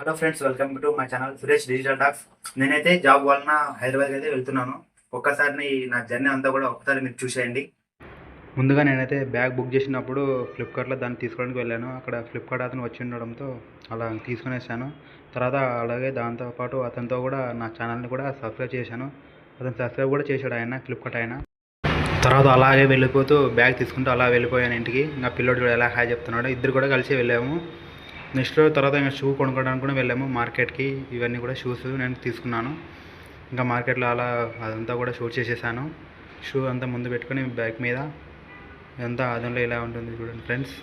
Hello friends welcome to my channel Suresh digital talks నేనైతే job వలన హైదరాబాద్ అయితే వెళ్తున్నాను. ఒక్కసారి నా జర్నీ అంతా కూడా ఒకసారి మీరు చూసేయండి. ముందుగా నేనైతే బ్యాగ్ బుక్ చేసినప్పుడు ఫ్లిప్కార్ట్లో దాన్ని తీసుకోవడానికి వెళ్ళాను. అక్కడ ఫ్లిప్కార్ట్ అతను వచ్చి ఉండడంతో అలా తీసుకునేసాను. తర్వాత అలాగే దాంతోపాటు అతనితో కూడా నా ఛానల్ని కూడా సబ్స్క్రైబ్ చేశాను. అతను సబ్స్క్రైబ్ కూడా చేశాడు ఆయన ఫ్లిప్కార్ట్ ఆయన. తర్వాత అలాగే వెళ్ళిపోతూ బ్యాగ్ తీసుకుంటూ అలా వెళ్ళిపోయాను ఇంటికి. ఇంకా పిల్లోడు కూడా ఎలా హాయ్ చెప్తున్నాడు ఇద్దరు కూడా కలిసి వెళ్ళాము. నెక్స్ట్ తర్వాత ఇంకా షూ కొనుక్కోవడానికి కూడా వెళ్ళాము. మార్కెట్కి ఇవన్నీ కూడా షూస్ నేను తీసుకున్నాను. ఇంకా మార్కెట్లో అలా అదంతా కూడా షూట్ చేసేసాను. షూ అంతా ముందు పెట్టుకొని బ్యాగ్ మీద ఇదంతా ఆదంలో ఇలా ఉంటుంది చూడండి ఫ్రెండ్స్.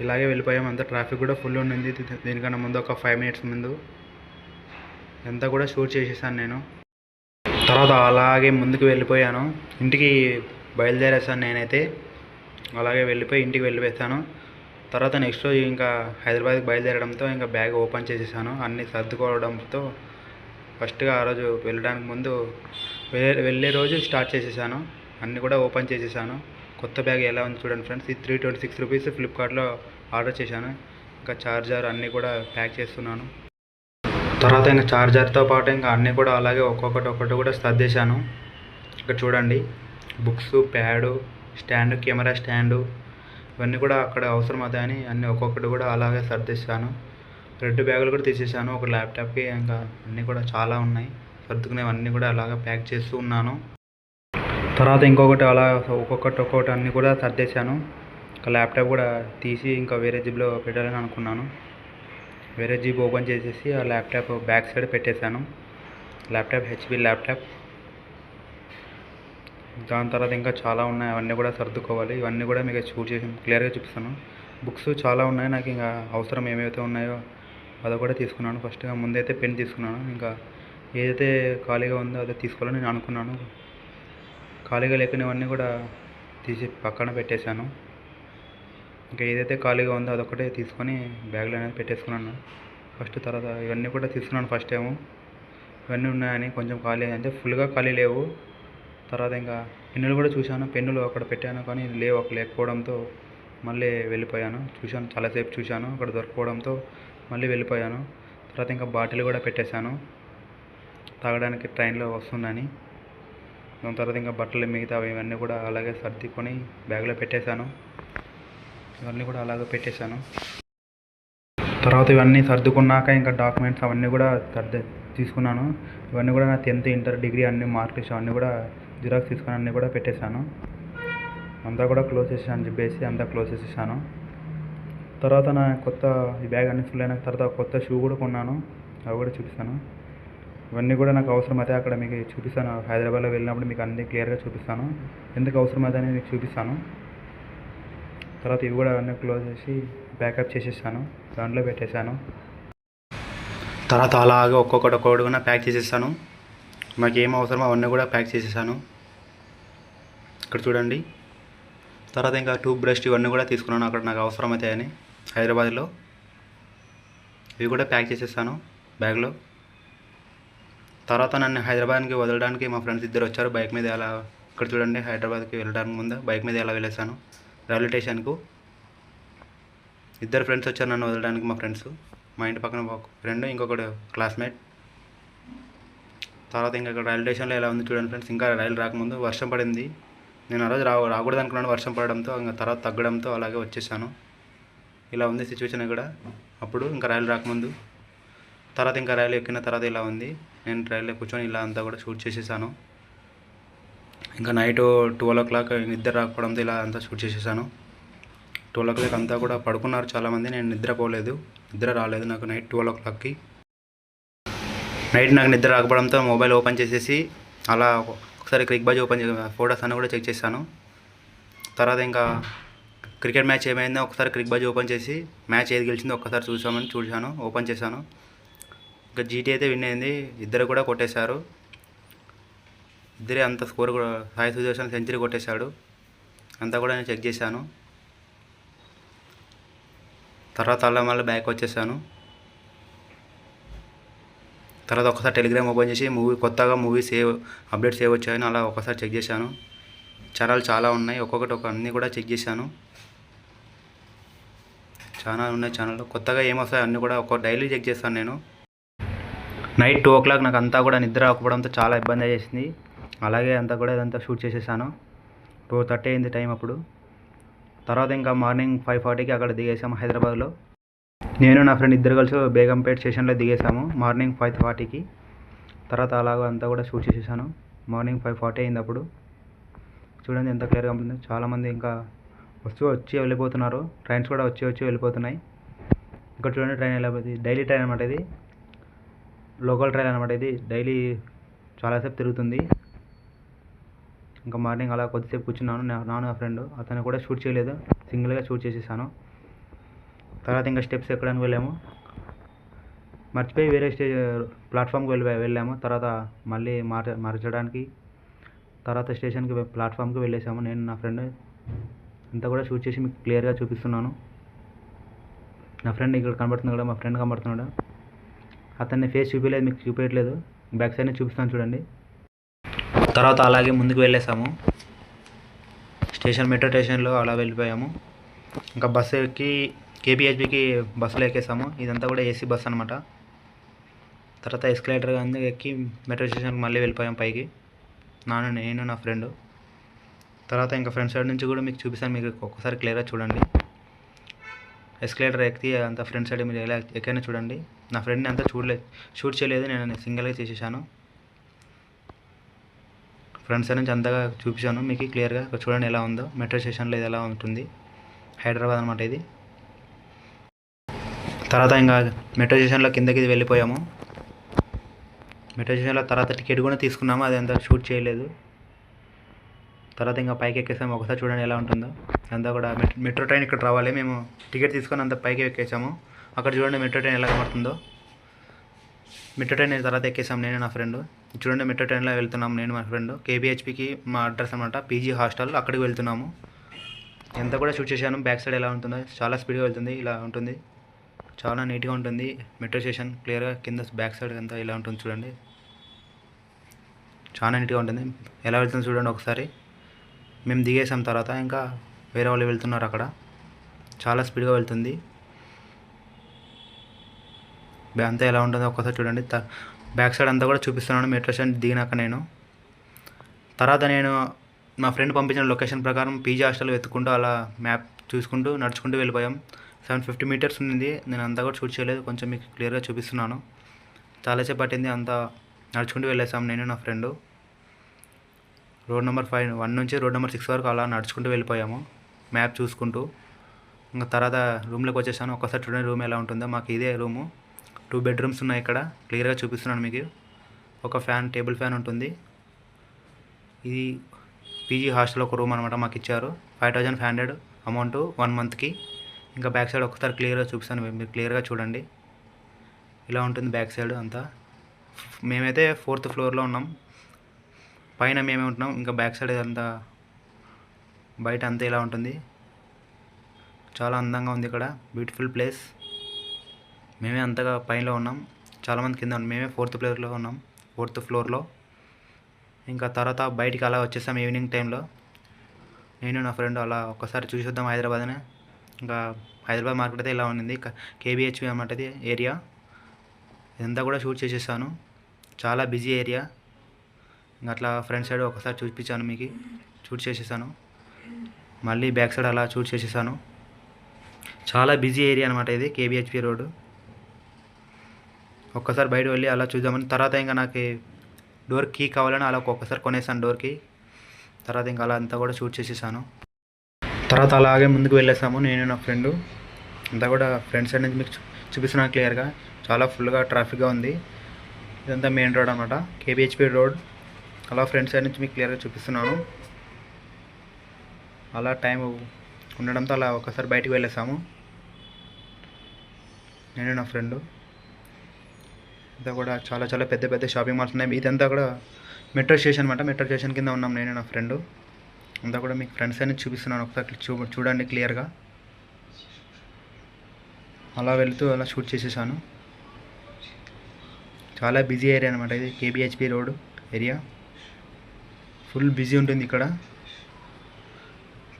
ఇలాగే వెళ్ళిపోయాము అంతా ట్రాఫిక్ కూడా ఫుల్ ఉండింది. దీనికన్నా ముందు ఒక ఫైవ్ మినిట్స్ ముందు అంతా కూడా షూట్ చేసేసాను నేను. తర్వాత అలాగే ముందుకు వెళ్ళిపోయాను. ఇంటికి బయలుదేరేసాను నేనైతే. అలాగే వెళ్ళిపోయి ఇంటికి వెళ్ళిపోయాను తర్వాత నెక్స్ట్ రోజు ఇంకా హైదరాబాద్కి బయలుదేరడంతో ఇంకా బ్యాగ్ ఓపెన్ చేసేసాను. అన్నీ సర్దుకోవడంతో ఫస్ట్గా ఆ రోజు వెళ్ళడానికి ముందు వెళ్ళే వెళ్ళే రోజు స్టార్ట్ చేసేసాను. అన్నీ కూడా ఓపెన్ చేసేసాను. కొత్త బ్యాగ్ ఎలా ఉంది చూడండి ఫ్రెండ్స్. ఇది త్రీ ట్వంటీ సిక్స్ రూపీస్ ఫ్లిప్కార్ట్లో ఆర్డర్ చేశాను. ఇంకా చార్జర్ అన్నీ కూడా ప్యాక్ చేస్తున్నాను. తర్వాత ఇంకా ఛార్జర్తో పాటు ఇంకా అన్నీ కూడా అలాగే ఒక్కొక్కటి ఒక్కటి కూడా సర్దేశాను ఇక్కడ చూడండి. Books pad stand camera stand ఇవన్నీ కూడా అక్కడ అవసరం అవుతాయని అన్నీ ఒక్కొక్కటి కూడా అలాగే సర్దిస్తాను రెండు బ్యాగులు కూడా తీసేసాను ఒక ల్యాప్టాప్కి ఇంకా అన్నీ కూడా చాలా ఉన్నాయి. సర్దుకునేవన్నీ కూడా అలాగా ప్యాక్ చేస్తూ ఉన్నాను. తర్వాత ఇంకొకటి అలా ఒక్కొక్కటి ఒక్కొక్కటి అన్నీ కూడా సర్దేశాను ఒక ల్యాప్టాప్ కూడా తీసి ఇంకా వేరే జీబ్లో పెట్టాలని అనుకున్నాను. వేరే జీబ్ ఓపెన్ చేసేసి ఆ ల్యాప్టాప్ బ్యాక్ సైడ్ పెట్టేశాను. Laptop HP laptop. దాని తర్వాత ఇంకా చాలా ఉన్నాయి. అవన్నీ కూడా సర్దుకోవాలి. ఇవన్నీ కూడా మీకు షూట్ చేసి క్లియర్గా చూపిస్తాను. బుక్స్ చాలా ఉన్నాయి. నాకు ఇంకా అవసరం ఏమైతే ఉన్నాయో అది కూడా తీసుకున్నాను. ఫస్ట్ ముందైతే పెన్ తీసుకున్నాను. ఇంకా ఏదైతే ఖాళీగా ఉందో అదే తీసుకోవాలని నేను అనుకున్నాను. ఖాళీగా లేకునేవన్నీ కూడా తీసి పక్కన పెట్టేశాను. ఇంకా ఏదైతే ఖాళీగా ఉందో అదొకటే తీసుకొని బ్యాగ్లో అనేది పెట్టేసుకున్నాను. ఫస్ట్ తర్వాత ఇవన్నీ కూడా తీసుకున్నాను. ఫస్ట్ ఏమో ఇవన్నీ ఉన్నాయని కొంచెం ఖాళీ అంటే ఫుల్గా ఖాళీ లేవు. తర్వాత ఇంకా పెన్నులు కూడా చూశాను. పెన్నులు అక్కడ పెట్టాను కానీ లేవు అక్కడ లేకపోవడంతో మళ్ళీ వెళ్ళిపోయాను. చూశాను చాలాసేపు చూశాను అక్కడ దొరకపోవడంతో మళ్ళీ వెళ్ళిపోయాను. తర్వాత ఇంకా బాటిల్ కూడా పెట్టేశాను. తాగడానికి ట్రైన్లో వస్తుందని. దాని తర్వాత ఇంకా బట్టలు మిగతా ఇవన్నీ కూడా అలాగే సర్దుకొని బ్యాగ్లో పెట్టేశాను. ఇవన్నీ కూడా అలాగే పెట్టేశాను. తర్వాత ఇవన్నీ సర్దుకున్నాక ఇంకా డాక్యుమెంట్స్ అవన్నీ కూడా సర్ది తీసుకున్నాను. ఇవన్నీ కూడా నా టెన్త్ ఇంటర్ డిగ్రీ అన్ని మార్క్ అవన్నీ కూడా జిరాక్స్ తీసుకొని అన్నీ కూడా పెట్టేశాను. అంతా కూడా క్లోజ్ చేసేసాను చెప్పేసి అంతా క్లోజ్ చేసేసాను. తర్వాత నా కొత్త ఈ బ్యాగ్ అన్ని ఫుల్ అయిన తర్వాత కొత్త షూ కూడా కొన్నాను. అవి కూడా చూపిస్తాను. ఇవన్నీ కూడా నాకు అవసరమైతే అక్కడ మీకు చూపిస్తాను. హైదరాబాద్లో వెళ్ళినప్పుడు మీకు అన్ని క్లియర్గా చూపిస్తాను. ఎందుకు అవసరమైతే అనేది మీకు చూపిస్తాను. తర్వాత ఇవి కూడా అన్నీ క్లోజ్ చేసి బ్యాకప్ చేసేసాను. దాంట్లో పెట్టేశాను. తర్వాత అలాగే ఒక్కొక్కటి ఒక్కొక్కటి కూడా ప్యాక్ చేసేసాను. నాకు ఏం అవసరమో అవన్నీ కూడా ప్యాక్ చేసేసాను. ఇక్కడ చూడండి. తర్వాత ఇంకా టూత్ బ్రష్ ఇవన్నీ కూడా తీసుకున్నాను అక్కడ నాకు అవసరమవుతాయని హైదరాబాద్లో. ఇవి కూడా ప్యాక్ చేసేసాను బ్యాగ్లో. తర్వాత నన్ను హైదరాబాద్కి వదలడానికి మా ఫ్రెండ్స్ ఇద్దరు వచ్చారు. బైక్ మీద ఎలా ఇక్కడ చూడండి హైదరాబాద్కి వెళ్ళడానికి ముందు బైక్ మీద ఎలా వెళ్ళేసాను. రైల్వే స్టేషన్కు. ఇద్దరు ఫ్రెండ్స్ వచ్చారు నన్ను వదలడానికి మా ఫ్రెండ్స్. మా ఇంటి పక్కన ఒక ఫ్రెండ్ ఇంకొకడు క్లాస్మేట్. తర్వాత ఇంకా ఇక్కడ రైల్వే స్టేషన్లో ఎలా ఉంది చూడండి ఫ్రెండ్స్ ఇంకా రైలు రాకముందు వర్షం పడింది. నేను ఆ రోజు రా రాకూడదు అనుకున్నాను వర్షం పడడంతో ఇంకా తర్వాత తగ్గడంతో అలాగే వచ్చేసాను. ఇలా ఉంది సిచ్యువేషన్ ఇక్కడ. అప్పుడు ఇంకా రైలు రాకముందు తర్వాత ఇంకా రైలు ఎక్కిన తర్వాత ఇలా ఉంది. నేను రైల్లో కూర్చొని ఇలా అంతా కూడా షూట్ చేసేసాను. ఇంకా నైట్ ట్వెల్వ్ ఓ క్లాక్ నిద్ర రాకపోవడంతో ఇలా అంతా షూట్ చేసేసాను. ట్వెల్వ్ ఓ క్లాక్ అంతా కూడా పడుకున్నారు చాలామంది. నేను నిద్రపోలేదు. నిద్ర రాలేదు నాకు నైట్ ట్వెల్వ్ ఓ క్లాక్కి నైట్ నాకు నిద్ర రాకపోవడంతో మొబైల్ ఓపెన్ చేసేసి అలా ఒకసారి క్రిక్ బాజ్ ఓపెన్ ఫోటోస్ అన్నీ కూడా చెక్ చేశాను. తర్వాత ఇంకా క్రికెట్ మ్యాచ్ ఏమైందో ఒకసారి క్రిక్ బాజ్ ఓపెన్ చేసి మ్యాచ్ ఏది గెలిచిందో ఒక్కసారి చూసామని చూశాను ఓపెన్ చేశాను. ఇంకా జీటీ అయితే విన్ అయింది. ఇద్దరు కూడా కొట్టేశారు. ఇద్దరే అంత స్కోర్ కూడా సాయి సుదర్శన్ సెంచరీ కొట్టేశాడు. అంతా కూడా నేను చెక్ చేశాను. తర్వాత అలా మళ్ళీ బ్యాక్ వచ్చేసాను. తర్వాత ఒకసారి టెలిగ్రామ్ ఓపెన్ చేసి మూవీ కొత్తగా మూవీ సేవ్ అప్డేట్స్ సేవ్ వచ్చాయని అలా ఒకసారి చెక్ చేశాను. ఛానల్ చాలా ఉన్నాయి ఒక్కొక్కటి ఒక అన్నీ కూడా చెక్ చేశాను. చాలా ఉన్నాయి ఛానల్ కొత్తగా ఏమొస్తాయి అన్నీ కూడా ఒక డైలీ చెక్ చేస్తాను నేను. నైట్ టూ ఓ క్లాక్ నాకు అంతా కూడా నిద్ర రాకపోవడంతో చాలా ఇబ్బంది చేసింది అలాగే అంతా కూడా ఇదంతా షూట్ చేసేసాను. టూ థర్టీ అయింది టైం అప్పుడు. తర్వాత ఇంకా మార్నింగ్ ఫైవ్ ఫార్టీకి అక్కడ దిగేసాము హైదరాబాద్లో. నేను నా ఫ్రెండ్ ఇద్దరు కలిసి బేగంపేట్ స్టేషన్లో దిగేసాము మార్నింగ్ ఫైవ్ ఫార్టీకి. తర్వాత అలాగ అంతా కూడా షూట్ చేసేసాను. మార్నింగ్ ఫైవ్ ఫార్టీ అయింది అప్పుడు చూడండి ఎంత క్లియర్గా ఉంటుంది చాలామంది ఇంకా వస్తూ వచ్చి వెళ్ళిపోతున్నారు. ట్రైన్స్ కూడా వచ్చి వచ్చి వెళ్ళిపోతున్నాయి. ఇంకా చూడండి ట్రైన్ వెళ్ళిపోతుంది డైలీ ట్రైన్ అనమాట ఇది. లోకల్ ట్రైన్ అనమాట ఇది. డైలీ చాలాసేపు తిరుగుతుంది. ఇంకా మార్నింగ్ అలా కొద్దిసేపు కూర్చున్నాను. నా- నాను నా ఫ్రెండ్. అతను కూడా షూట్ చేయలేదు. సింగిల్గా షూట్ చేసేసాను. తర్వాత ఇంకా స్టెప్స్ ఎక్కడానికి వెళ్ళాము. మర్చిపోయి వేరే స్టేజ్ ప్లాట్ఫామ్కి వెళ్ళి వెళ్ళాము. తర్వాత మళ్ళీ మార్చ మార్చడానికి తర్వాత స్టేషన్కి ప్లాట్ఫామ్కి వెళ్ళేసాము. నేను నా ఫ్రెండ్ అంతా కూడా షూట్ చేసి మీకు క్లియర్గా చూపిస్తున్నాను. నా ఫ్రెండ్ ఇక్కడ కనబడుతుంది కూడా మా ఫ్రెండ్ కనబడుతున్నాడు. అతన్ని ఫేస్ చూపించలేదు మీకు చూపించట్లేదు బ్యాక్ సైడ్నే చూపిస్తాను చూడండి. తర్వాత అలాగే ముందుకు వెళ్ళేసాము. స్టేషన్ మెట్రో స్టేషన్లో అలా వెళ్ళిపోయాము. ఇంకా బస్సు ఎక్కి కేపీహెచ్బికి బస్సులో ఎక్కేసాము. ఇదంతా కూడా ఏసీ బస్ అనమాట తర్వాత ఎస్కలేటర్ అందుకు ఎక్కి మెట్రో స్టేషన్కి మళ్ళీ వెళ్ళిపోయాం పైకి. నాను నేను నా ఫ్రెండ్ తర్వాత ఇంకా ఫ్రెండ్ సైడ్ నుంచి కూడా మీకు చూపిస్తాను. మీకు ఒక్కసారి క్లియర్గా చూడండి. ఎస్కలేటర్ ఎక్కి అంత ఫ్రెండ్ సైడ్ మీరు ఎలా ఎక్కైనా చూడండి. నా ఫ్రెండ్ని అంతా చూడలేదు షూట్ చేయలేదు. నేను సింగిల్గా చేసేసాను. ఫ్రెండ్స్ సైడ్ నుంచి అంతగా చూపించాను. మీకు క్లియర్గా చూడండి ఎలా ఉందో. మెట్రో స్టేషన్లో ఇది ఎలా ఉంటుంది. హైదరాబాద్ అనమాట ఇది. తర్వాత ఇంకా మెట్రో స్టేషన్లో కిందకి వెళ్ళిపోయాము. మెట్రో స్టేషన్లో తర్వాత టికెట్ కూడా తీసుకున్నాము. అది అంతా షూట్ చేయలేదు. తర్వాత ఇంకా పైకి ఎక్కేసాము. ఒకసారి చూడండి ఎలా ఉంటుందో. అంతా కూడా మెట్రో ట్రైన్ ఇక్కడ రావాలి. మేము టికెట్ తీసుకొని అంత పైకి ఎక్కేసాము. అక్కడ చూడండి మెట్రో ట్రైన్ ఎలా కనబడుతుందో. మెట్రో ట్రైన్ తర్వాత ఎక్కేసాం నేను నా ఫ్రెండ్. చూడండి మెట్రో ట్రైన్లో వెళ్తున్నాము. నేను మా ఫ్రెండ్. కేబిహెచ్పికి మా అడ్రస్ అనమాట పీజీ హాస్టల్. అక్కడికి వెళ్తున్నాము. ఎంత కూడా షూట్ చేశాను. బ్యాక్ సైడ్ ఎలా ఉంటుందో. చాలా స్పీడ్గా వెళ్తుంది. ఇలా ఉంటుంది. చాలా నీట్గా ఉంటుంది. మెట్రో స్టేషన్ క్లియర్గా కింద బ్యాక్ సైడ్ అంతా ఇలా ఉంటుంది చూడండి. చాలా నీట్గా ఉంటుంది. ఎలా వెళ్తుంది చూడండి ఒకసారి. మేము దిగేసాం తర్వాత ఇంకా వేరే వాళ్ళు వెళ్తున్నారు అక్కడ. చాలా స్పీడ్గా వెళ్తుంది. అంతా ఎలా ఉంటుందో ఒక్కసారి చూడండి. బ్యాక్ సైడ్ అంతా కూడా చూపిస్తున్నాను మెట్రో స్టేషన్ దిగినాక నేను. తర్వాత నేను మా ఫ్రెండ్ పంపించిన లొకేషన్ ప్రకారం పీజీ హాస్టల్ వెతుక్కుంటూ అలా మ్యాప్ చూసుకుంటూ నడుచుకుంటూ వెళ్ళిపోయాం. సెవెన్ ఫిఫ్టీ మీటర్స్ ఉంది నేను అంతా కూడా షూట్ చేయలేదు. కొంచెం మీకు క్లియర్గా చూపిస్తున్నాను. చాలాసేపు పట్టింది. అంతా నడుచుకుంటూ వెళ్ళేసాం నేను నా friend. Road number five one నుంచి రోడ్ నెంబర్ సిక్స్ వరకు అలా నడుచుకుంటూ వెళ్ళిపోయాము. మ్యాప్ చూసుకుంటూ. ఇంకా తర్వాత రూమ్లోకి వచ్చేసాను. ఒకసారి చూడండి రూమ్ ఎలా ఉంటుందో. మాకు ఇదే రూము. టూ బెడ్రూమ్స్ ఉన్నాయి ఇక్కడ. క్లియర్గా చూపిస్తున్నాను మీకు. ఒక ఫ్యాన్ టేబుల్ ఫ్యాన్ ఉంటుంది. ఇది పీజీ హాస్టల్ ఒక రూమ్ అనమాట మాకు ఇచ్చారు. Five thousand five hundred amount one మంత్కి. ఇంకా బ్యాక్ సైడ్ ఒకసారి క్లియర్గా చూపిస్తాను. మీరు- క్లియర్గా చూడండి. ఇలా ఉంటుంది బ్యాక్ సైడ్ అంతా. మేమైతే ఫోర్త్ ఫ్లోర్లో ఉన్నాం. పైన మేమే ఉంటున్నాం. ఇంకా బ్యాక్ సైడ్ అంతా బయట అంతా ఇలా ఉంటుంది. చాలా అందంగా ఉంది ఇక్కడ. Beautiful place. మేమే అంతగా పైనలో ఉన్నాం. చాలామంది కింద ఉన్నాం మేమే ఫోర్త్ ఫ్లోర్లో ఉన్నాం. ఫోర్త్ ఫ్లోర్లో. ఇంకా తర్వాత బయటికి అలా వచ్చేసాం ఈవినింగ్ టైంలో. నేను నా ఫ్రెండ్ అలా ఒక్కసారి చూసి వద్దాం హైదరాబాద్నే. ఇంకా హైదరాబాద్ మార్కెట్ అయితే ఇలా ఉంది కేబిహెచ్పి అన్నమాట ఇది ఏరియా. ఇదంతా కూడా షూట్ చేసేసాను. చాలా బిజీ ఏరియా. ఇంకా అట్లా ఫ్రంట్ సైడ్ ఒకసారి చూపించాను మీకు. షూట్ చేసేసాను. మళ్ళీ బ్యాక్ సైడ్ అలా షూట్ చేసేసాను. చాలా బిజీ ఏరియా అనమాట ఇది కేబిహెచ్పి రోడ్డు. ఒక్కసారి బయట వెళ్ళి అలా చూద్దామని తర్వాత ఇంకా నాకు డోర్ కీ కావాలని అలా ఒక్కొక్కసారి కొనేసాను డోర్కి తర్వాత ఇంకా అలా అంతా కూడా షూట్ చేసేసాను. తర్వాత అలాగే ముందుకు వెళ్ళేసాము. నేను నా ఫ్రెండ్ అంతా కూడా ఫ్రెండ్స్ సైడ్ నుంచి మీకు చూపిస్తున్నాను క్లియర్గా చాలా ఫుల్గా ట్రాఫిక్గా ఉంది. ఇదంతా మెయిన్ రోడ్ అనమాట కేబిహెచ్పి రోడ్ అలా ఫ్రెండ్స్ సైడ్ నుంచి మీకు క్లియర్గా చూపిస్తున్నాను. అలా టైం ఉండడంతో అలా ఒకసారి బయటికి వెళ్ళేసాము. నేను నా ఫ్రెండ్ ఇదంతా కూడా చాలా చాలా పెద్ద పెద్ద షాపింగ్ మాల్స్ ఉన్నాయి. ఇదంతా కూడా మెట్రో స్టేషన్ అనమాట మెట్రో స్టేషన్ కింద ఉన్నాం. నేను నా ఫ్రెండ్ అంతా కూడా మీకు ఫ్రెండ్స్ అని చూపిస్తున్నాను. ఒకసారి చూ చూడండి క్లియర్గా అలా వెళ్తూ అలా షూట్ చేసేసాను. చాలా బిజీ ఏరియా అనమాట ఇది. KPHB road area full busy ఉంటుంది ఇక్కడ.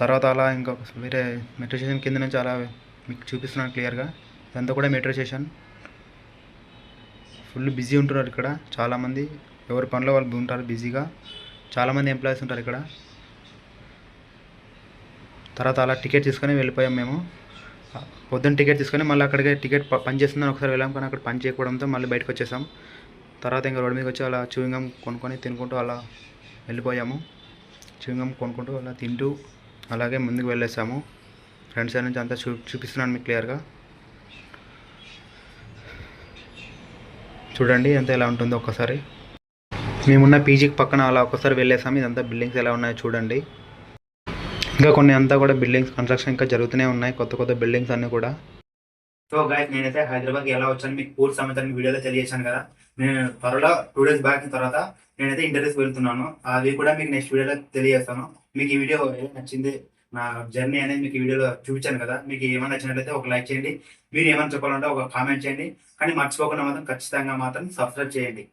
తర్వాత అలా ఇంకా వేరే మెట్రో స్టేషన్ కింద నుంచి అలా మీకు చూపిస్తున్నాను క్లియర్గా ఇదంతా కూడా మెట్రో స్టేషన్ ఫుల్ బిజీ ఉంటున్నారు ఇక్కడ చాలామంది. ఎవరి పనిలో వాళ్ళు ఉంటారు బిజీగా చాలామంది ఎంప్లాయీస్ ఉంటారు ఇక్కడ. తర్వాత అలా టికెట్ తీసుకొని వెళ్ళిపోయాం మేము. పొద్దున్న టికెట్ తీసుకొని మళ్ళీ అక్కడికే టికెట్ పని చేస్తుందని ఒకసారి వెళ్ళాం కానీ అక్కడ పని చేయకపోవడంతో మళ్ళీ బయటకు వచ్చేసాం. తర్వాత ఇంకా రోడ్డు మీదకి వచ్చి అలా చూయింగం కొనుక్కొని తినుకుంటూ అలా వెళ్ళిపోయాము. చూయింగం కొనుక్కుంటూ అలా తింటూ అలాగే ముందుకు వెళ్ళేసాము. ఫ్రంట్ సైడ్ నుంచి అంతా చూ చూపిస్తున్నాను మీకు క్లియర్గా చూడండి ఎంత ఎలా ఉంటుందో ఒక్కసారి మేమున్న పీజీకి పక్కన అలా ఒక్కసారి వెళ్ళేసాము. ఇదంతా బిల్డింగ్స్ ఎలా ఉన్నాయో చూడండి. ఇంకా కొన్ని అంతా కూడా బిల్డింగ్స్ కన్స్ట్రక్షన్ ఇంకా జరుగుతూనే ఉన్నాయి. కొత్త కొత్త బిల్డింగ్స్ అన్ని కూడా. సో గైస్ నేనైతే హైదరాబాద్కి ఎలా వచ్చాను మీకు పూర్తి సమాచారం వీడియోలో తెలియజేశాను కదా. నేను త్వరలో టూ డేస్ బ్యాక్ తర్వాత నేనైతే ఇంటర్వ్యూస్ వెళ్తున్నాను. అవి కూడా మీకు నెక్స్ట్ వీడియోలో తెలియజేస్తాను. మీకు ఈ వీడియో ఎలా నచ్చింది నా జర్నీ అనేది మీకు ఈ వీడియోలో చూపించాను కదా. మీకు ఏమైనా నచ్చినట్లయితే ఒక లైక్ చేయండి. మీరు ఏమైనా చెప్పాలంటే ఒక కామెంట్ చేయండి. కానీ మర్చిపోకుండా మాత్రం ఖచ్చితంగా మాత్రం సబ్స్క్రైబ్ చేయండి.